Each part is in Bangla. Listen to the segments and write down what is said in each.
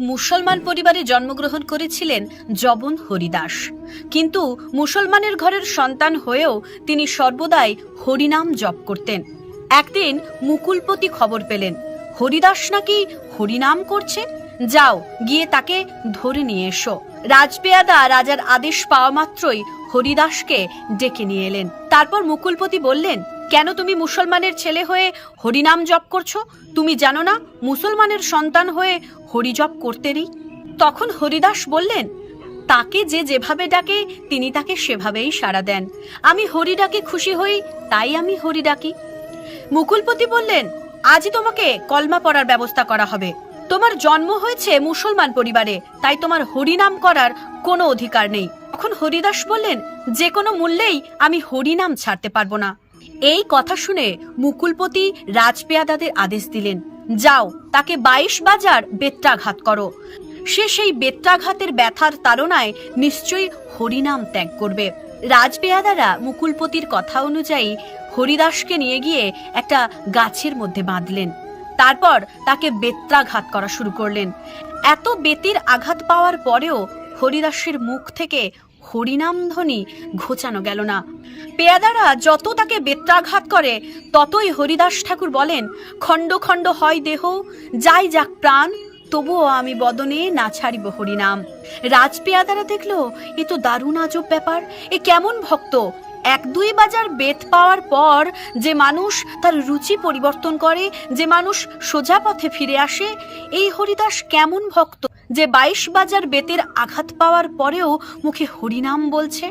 মুসলমান পরিবারে জন্মগ্রহণ করেছিলেন জবন হরিদাস। কিন্তু মুসলমানের ঘরের সন্তান হয়েও তিনি সর্বদাই হরিনাম জপ করতেন। একদিন মুকুলপতি খবর পেলেন, হরিদাস নাকি হরিনাম করছে? যাও, গিয়ে তাকে ধরে নিয়ে এসো। রাজপেয়াদা রাজার আদেশ পাওয়া মাত্রই হরিদাসকে ডেকে নিয়ে এলেন। তারপর মুকুলপতি বললেন কেন তুমি মুসলমানের ছেলে হয়ে হরিনাম জপ করছ? তুমি জানো না মুসলমানের সন্তান হয়ে হরিজপ করতে নেই? তখন হরিদাস বললেন, তাকে যে যেভাবে ডাকে, তিনি তাকে সেভাবেই সাড়া দেন। আমি হরি ডাকে খুশি হই, তাই আমি হরি ডাকি। মুকুলপতি বললেন, আজই তোমাকে কলমা পড়ার ব্যবস্থা করা হবে। তোমার জন্ম হয়েছে মুসলমান পরিবারে, তাই তোমার হরিনাম করার কোনো অধিকার নেই। তখন হরিদাস বললেন, যে কোনো মূল্যেই আমি হরিনাম ছাড়তে পারব না। এই কথা শুনে মুকুলপতি রাজপেয়াদাদের আদেশ দিলেন, যাও, তাকে বাইশ বাজার বেত্রাঘাত করো। সে সেই বেত্রাঘাতের ব্যথার তাড়নায় নিশ্চয়ই হরিনাম ত্যাগ করবে। রাজপেয়াদারা মুকুলপতির কথা অনুযায়ী হরিদাসকে নিয়ে গিয়ে একটা গাছের মধ্যে বাঁধলেন। তারপর তাকে বেত্রাঘাত করা শুরু করলেন। এত বেতির আঘাত পাওয়ার পরেও হরিদাসের মুখ থেকে হরিনাম ধ্বনি ঘোচানো গেল না। পেয়াদারা যত তাকে বেত্রাঘাত করে, ততই হরিদাস ঠাকুর বলেন, খণ্ড খণ্ড হয় দেহ, যাই যাক প্রাণ, তবুও আমি বদনে না ছাড়িব হরিনাম। রাজপেয়াদারা দেখল, এ তো দারুণ আজব ব্যাপার, এ কেমন ভক্ত এক দুই বাজার বেত পাওয়ার পর যে মানুষ তার রুচি পরিবর্তন করে, যে মানুষ সোজা পথে ফিরে আসে, এই হরিদাস কেমন ভক্ত যে বাইশ বাজার বেতের আঘাত পাওয়ার পরেও মুখে হরিনাম বলছে?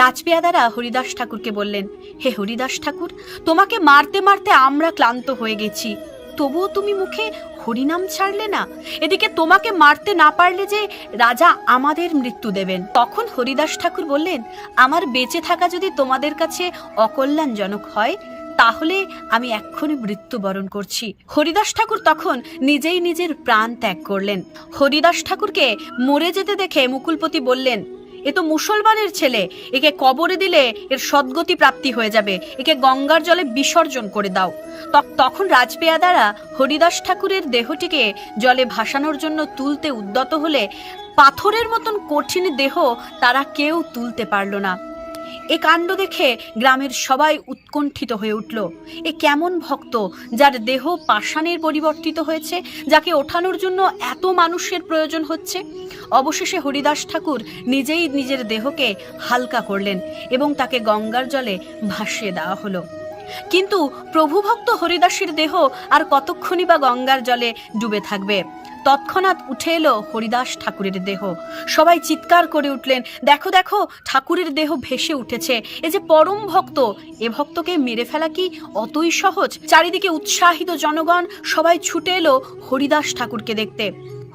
রাজপেয়াদারা হরিদাস ঠাকুরকে বললেন, হে হরিদাস ঠাকুর, তোমাকে মারতে মারতে আমরা ক্লান্ত হয়ে গেছি। তবুও তুমি মুখে হরিনাম ছাড়লে না? এদিকে তোমাকে মারতে না পারলে যে রাজা আমাদের মৃত্যু দেবেন। তখন হরিদাস ঠাকুর বললেন, আমার বেঁচে থাকা যদি তোমাদের কাছে অকল্যাণজনক হয়, তাহলে আমি এক্ষুনি মৃত্যুবরণ করছি। হরিদাস ঠাকুর তখন নিজেই নিজের প্রাণ ত্যাগ করলেন। হরিদাস ঠাকুরকে মরে যেতে দেখে মুকুলপতি বললেন এ তো মুসলমানের ছেলে। একে কবরে দিলে এর সদ্গতি প্রাপ্তি হয়ে যাবে। একে গঙ্গার জলে বিসর্জন করে দাও। তখন রাজপেয়াদারা হরিদাস ঠাকুরের দেহটিকে জলে ভাসানোর জন্য তুলতে উদ্যত হলে পাথরের মতন কঠিন দেহ তারা কেউ তুলতে পারল না। এ কাণ্ড দেখে গ্রামের সবাই উৎকণ্ঠিত হয়ে উঠল। এ কেমন ভক্ত যার দেহ পাষাণের পরিবর্তিত হয়েছে, যাকে ওঠানোর জন্য এত মানুষের প্রয়োজন হচ্ছে? অবশেষে হরিদাস ঠাকুর নিজেই নিজের দেহকে হালকা করলেন এবং তাকে গঙ্গার জলে ভাসিয়ে দেওয়া হলো। কিন্তু প্রভুভক্ত হরিদাসের দেহ আর কতক্ষণই বা গঙ্গার জলে ডুবে থাকবে? তৎক্ষণাৎ উঠে এলো হরিদাস ঠাকুরের দেহ। সবাই চিৎকার করে উঠলেন, দেখো দেখো, ঠাকুরের দেহ ভেসে উঠেছে। এ যে পরম ভক্ত, এ ভক্তকে মেরে ফেলা কি অতই সহজ? চারিদিকে উৎসাহিত জনগণ, সবাই ছুটে এলো হরিদাস ঠাকুরকে দেখতে।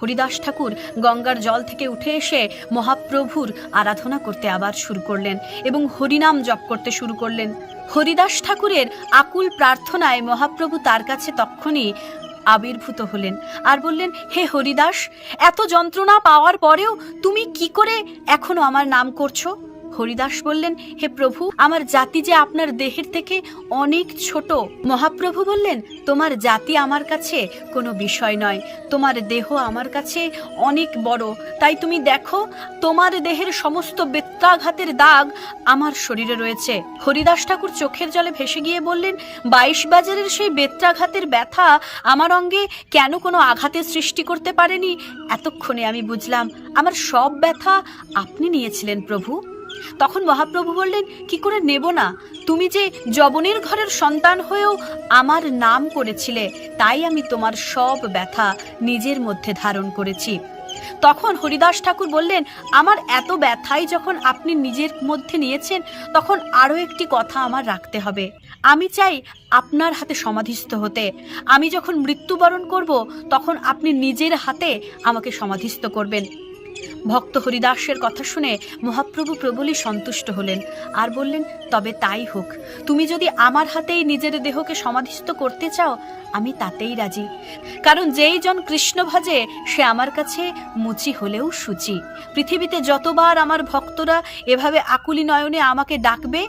হরিদাস ঠাকুর গঙ্গার জল থেকে উঠে এসে মহাপ্রভুর আরাধনা করতে আবার শুরু করলেন এবং হরিনাম জপ করতে শুরু করলেন। হরিদাস ঠাকুরের আকুল প্রার্থনায় মহাপ্রভু তার কাছে তক্ষণই আবির্ভূত হলেন আর বললেন, হে হরিদাস, এত যন্ত্রণা পাওয়ার পরেও তুমি কি করে এখনও আমার নাম করছ? হরিদাস বললেন, হে প্রভু, আমার জাতি যে আপনার দেহের থেকে অনেক ছোট, মহাপ্রভু বললেন, তোমার জাতি আমার কাছে কোনো বিষয় নয়, তোমার দেহ আমার কাছে অনেক বড়, তাই তুমি দেখো, তোমার দেহের সমস্ত বেত্রাঘাতের দাগ আমার শরীরে রয়েছে। হরিদাস ঠাকুর চোখের জলে ভেসে গিয়ে বললেন, বাইশ বাজারের সেই বেত্রাঘাতের ব্যথা আমার অঙ্গে কেন কোনো আঘাতের সৃষ্টি করতে পারেনি? এতক্ষণে আমি বুঝলাম, আমার সব ব্যথা আপনি নিয়েছিলেন প্রভু। তখন মহাপ্রভু বললেন, কি করে নেব না? তুমি যে জবনের ঘরের সন্তান হয়েও আমার নাম করেছিলে, তাই আমি তোমার সব ব্যথা নিজের মধ্যে ধারণ করেছি। তখন হরিদাস ঠাকুর বললেন, আমার এত ব্যথাই যখন আপনি নিজের মধ্যে নিয়েছেন, তখন আরও একটি কথা আমার রাখতে হবে। আমি চাই আপনার হাতে সমাধিস্থ হতে। আমি যখন মৃত্যুবরণ করব, তখন আপনি নিজের হাতে আমাকে সমাধিস্থ করবেন। ভক্ত হরিদাসের কথা শুনে মহাপ্রভু প্রবলই সন্তুষ্ট হলেন। আর বললেন, তবে তাই হোক। তুমি যদি আমার হাতেই নিজের দেহকে সমাধিস্থ করতে চাও, আমি তাতেই রাজি। কারণ যেই জন কৃষ্ণ ভজে, সে আমার কাছে মুচি হলেও সুচি। পৃথিবীতে যতবার আমার ভক্তরা এভাবে আকুলি নয়নে আমাকে ডাকবে